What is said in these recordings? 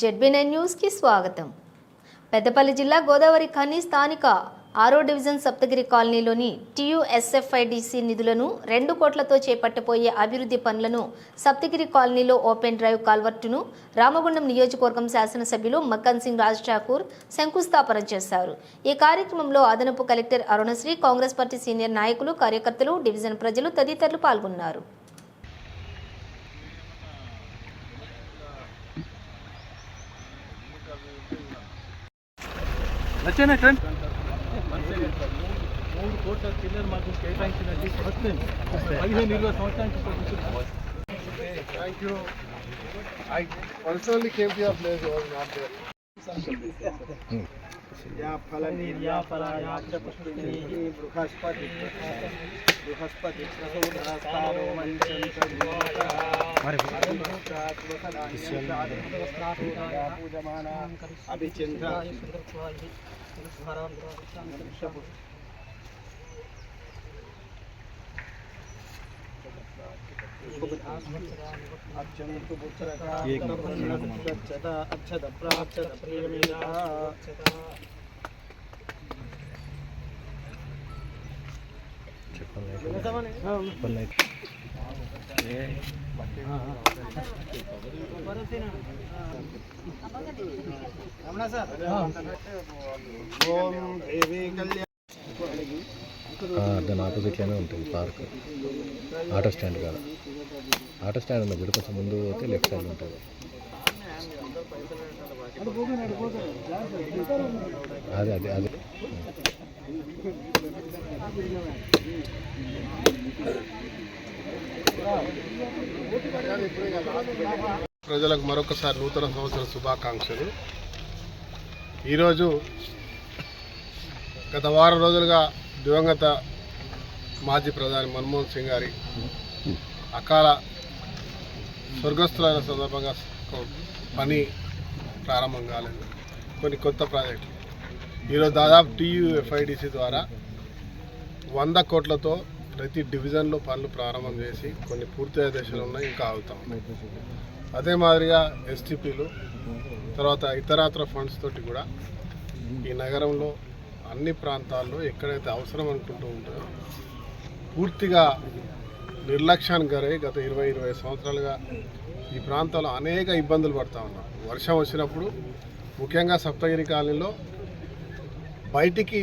జెడ్బీనైన్ న్యూస్కి స్వాగతం. పెద్దపల్లి జిల్లా గోదావరి ఖని స్థానిక ఆరో డివిజన్ సప్తగిరి కాలనీలోని టీయూఎస్ఎఫ్ఐడిసి నిధులను రెండు కోట్లతో చేపట్టబోయే అభివృద్ధి పనులను సప్తగిరి కాలనీలో ఓపెన్ డ్రైవ్ కాల్వర్టును రామగుండం నియోజకవర్గం శాసనసభ్యులు మక్కన్ సింగ్ రాజ్ ఠాకూర్ శంకుస్థాపన చేశారు. ఈ కార్యక్రమంలో అదనపు collector Arunasri Congress party senior నాయకులు కార్యకర్తలు డివిజన్ ప్రజలు తదితరులు పాల్గొన్నారు. వచ్చేనా ట్రెండ్ మూడు కోట్ల చిల్లర మాకు కేటాయించినట్టు ఫస్ట్ టైం పదిహేను ఇరవై సంవత్సరానికి Thank you. I personally came to your place, was not there. Yeah ఫలని yeah ఫల యా పుష్పిని బృహస్పతి బృహస్పతి ప్రసోదరస్తారో పూజమాన అభిచంద్ర అత్యంత పుత్రక अच्छद प्राक्षद प्रेमिणा छप्पन लाइट छप्पन लाइट దాని ఆపోజిట్లోనే ఉంటుంది పార్క్. ఆటో స్టాండ్ కాదు ఆటో స్టాండ్ ఉన్న గుడి కొంచెం ముందు పోతే లెఫ్ట్ సైడ్ ఉంటుంది. అదే అదే అదే. ప్రజలకు మరొకసారి నూతన సంవత్సర శుభాకాంక్షలు. ఈరోజు గత వారం రోజులుగా దివంగత మాజీ ప్రధాని మన్మోహన్ సింగ్ గారి అకాల స్వర్గస్థులైన సందర్భంగా పని ప్రారంభం కాలేదు. కొన్ని కొత్త ప్రాజెక్టులు. ఈరోజు దాదాపు టీయూఎఫ్ఐడిసి ద్వారా వంద కోట్లతో ప్రతి డివిజన్లో పనులు ప్రారంభం చేసి కొన్ని పూర్తయ్యే దశలు ఉన్నాయి ఇంకా ఆగుతాం. అదే మాదిరిగా ఎస్టీపీలు తర్వాత ఇతరాతర ఫండ్స్ తోటి కూడా ఈ నగరంలో అన్ని ప్రాంతాల్లో ఎక్కడైతే అవసరం అనుకుంటూ ఉంటారో పూర్తిగా నిర్లక్ష్యానికి గరే గత ఇరవై ఇరవై సంవత్సరాలుగా ఈ ప్రాంతంలో అనేక ఇబ్బందులు పడతా ఉన్నాం. వర్షం వచ్చినప్పుడు ముఖ్యంగా సప్తగిరి కాలనీలో బయటికి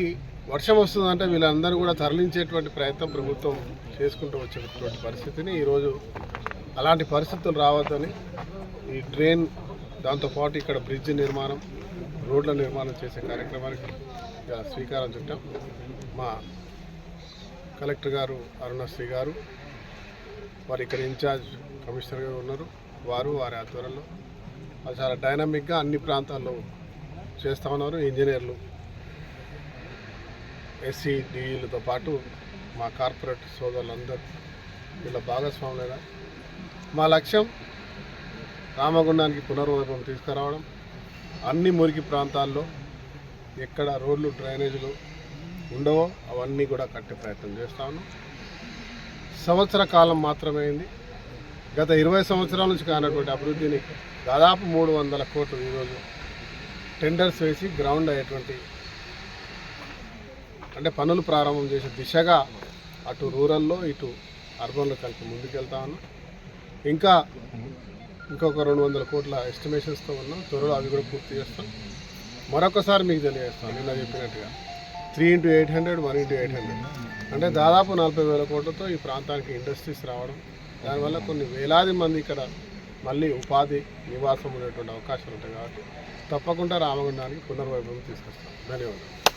వర్షం వస్తుందంటే వీళ్ళందరూ కూడా తరలించేటువంటి ప్రయత్నం ప్రభుత్వం చేసుకుంటూ వచ్చేటువంటి పరిస్థితిని ఈరోజు అలాంటి పరిస్థితులు రావద్దని ఈ డ్రైన్ దాంతోపాటు ఇక్కడ బ్రిడ్జ్ నిర్మాణం రోడ్ల నిర్మాణం చేసే కార్యక్రమానికి ఇక శ్రీకారం చుట్టాం. మా కలెక్టర్ గారు అరుణశ్రీ గారు వారు ఇక్కడ ఇన్ఛార్జ్ కమిషనర్ గారు ఉన్నారు. వారు వారి ఆధ్వర్యంలో చాలా డైనమిక్గా అన్ని ప్రాంతాల్లో చేస్తూ ఉన్నారు. ఇంజనీర్లు ఎస్సీ డిఈలతో పాటు మా కార్పొరేట్ సోదరులందరూ వీళ్ళ భాగస్వాములైన మా లక్ష్యం రామగుండానికి పునర్వైభవం తీసుకురావడం. అన్ని మురికి ప్రాంతాల్లో ఎక్కడ రోడ్లు డ్రైనేజీలు ఉండవో అవన్నీ కూడా కట్టే ప్రయత్నం చేస్తా సంవత్సర కాలం మాత్రమే అయింది. గత ఇరవై సంవత్సరాల నుంచి కానటువంటి అభివృద్ధిని దాదాపు మూడు వందల కోట్లు ఈరోజు టెండర్స్ వేసి గ్రౌండ్ అయ్యేటువంటి అంటే పనులు ప్రారంభం చేసే దిశగా అటు రూరల్లో ఇటు అర్బన్లో కలిపి ముందుకెళ్తా ఉన్నాం. ఇంకా ఇంకొక రెండు వందల కోట్ల ఎస్టిమేషన్స్తో ఉన్నాం. త్వరలో అవి కూడా పూర్తి చేస్తాం. మరొకసారి మీకు తెలియజేస్తాం నిన్న చెప్పినట్టుగా. Three into eight hundred one into eight hundred అంటే దాదాపు నలభై వేల కోట్లతో ఈ ప్రాంతానికి ఇండస్ట్రీస్ రావడం దానివల్ల కొన్ని వేలాది మంది ఇక్కడ మళ్ళీ ఉపాధి నివాసం ఉండేటువంటి అవకాశాలు ఉంటాయి కాబట్టి తప్పకుండా రామగుండానికి పునర్వైభవం తీసుకొస్తాం. ధన్యవాదాలు.